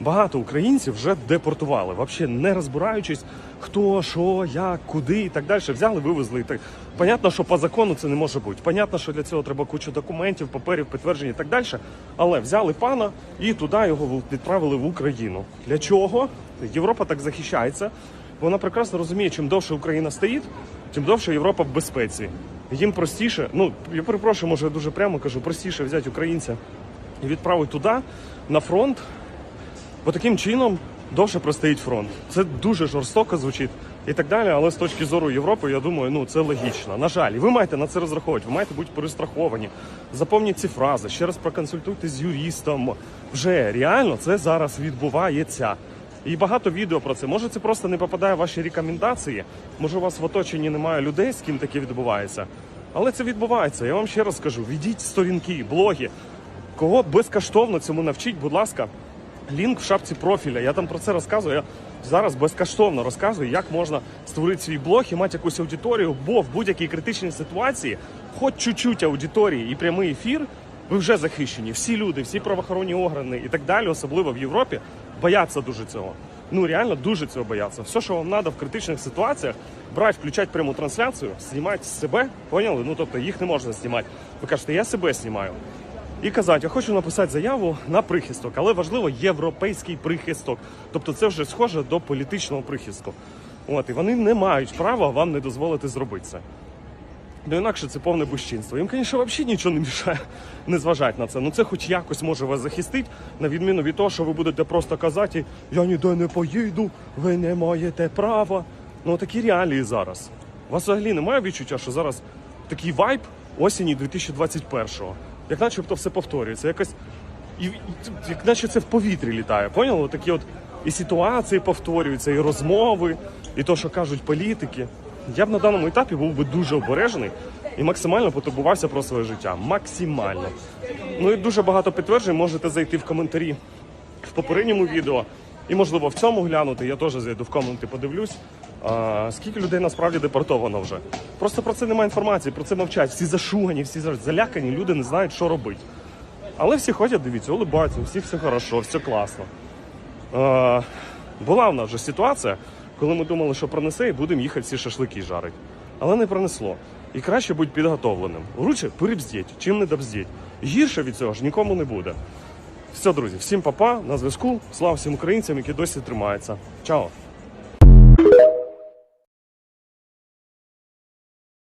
Багато українців вже депортували, взагалі не розбираючись, хто, що, як, куди і так далі. Взяли, вивезли. І так. Понятно, що по закону це не може бути. Понятно, що для цього треба кучу документів, паперів, підтверджень і так далі. Але взяли пана і туди його відправили в Україну. Для чого? Європа так захищається. Вона прекрасно розуміє, чим довше Україна стоїть, тим довше Європа в безпеці. Їм простіше, ну я перепрошую, може я дуже прямо кажу, простіше взяти українця і відправити туди на фронт. Бо таким чином довше простоїть фронт. Це дуже жорстоко звучить і так далі. Але з точки зору Європи, я думаю, ну це логічно. На жаль, ви маєте на це розраховувати, ви маєте бути перестраховані. Запомніть ці фрази, ще раз проконсультуйтесь з юристом. Вже реально це зараз відбувається. І багато відео про це. Може, це просто не попадає в ваші рекомендації. Може, у вас в оточенні немає людей, з ким таке відбувається. Але це відбувається. Я вам ще раз скажу: ведіть сторінки, блоги. Кого безкоштовно цьому навчіть, будь ласка, лінк в шапці профіля. Я там про це розказую. Зараз безкоштовно розказую, як можна створити свій блог і мати якусь аудиторію, бо в будь-якій критичній ситуації, хоч чуть-чуть аудиторії і прямий ефір, ви вже захищені. Всі люди, всі правоохоронні органи і так далі, особливо в Європі, бояться дуже цього. Ну реально дуже цього бояться. Все, що вам треба в критичних ситуаціях, брати, включати пряму трансляцію, знімати себе, поняли? Ну тобто їх не можна знімати. Ви кажете, я себе знімаю і казати, я хочу написати заяву на прихисток, але важливо європейський прихисток. Тобто це вже схоже до політичного прихистку. От, і вони не мають права вам не дозволити зробити це. Ну інакше це повне безчинство. Їм, звісно, взагалі нічого не мішає не зважати на це. Ну це хоч якось може вас захистити, на відміну від того, що ви будете просто казати, я ніде не поїду, ви не маєте права. Ну такі реалії зараз. У вас взагалі немає відчуття, що зараз такий вайб осені 2021-го. Як начебто все повторюється. Якось і, і як наче це в повітрі літає. Поняли? Такі от і ситуації повторюються, і розмови, і то, що кажуть політики. Я б на даному етапі був би дуже обережний і максимально потурбувався про своє життя. Максимально. Ну і дуже багато підтверджень можете зайти в коментарі в попередньому відео. І можливо в цьому глянути. Я теж зайду в коменти, подивлюсь. А, скільки людей насправді депортовано вже? Просто про це немає інформації, про це мовчать. Всі зашугані, всі залякані, люди не знають, що робити. Але всі ходять, дивіться, улибаються, у всіх все хорошо, все класно. Е, була в нас вже ситуація, коли ми думали, що пронесе, і будемо їхати всі шашлики жарити. Але не пронесло. І краще бути підготовленим. Лучше перебздіть, чим не добздіть. Гірше від цього ж нікому не буде. Все, друзі, всім папа, на зв'язку. Слава всім українцям, які досі тримаються. Чао!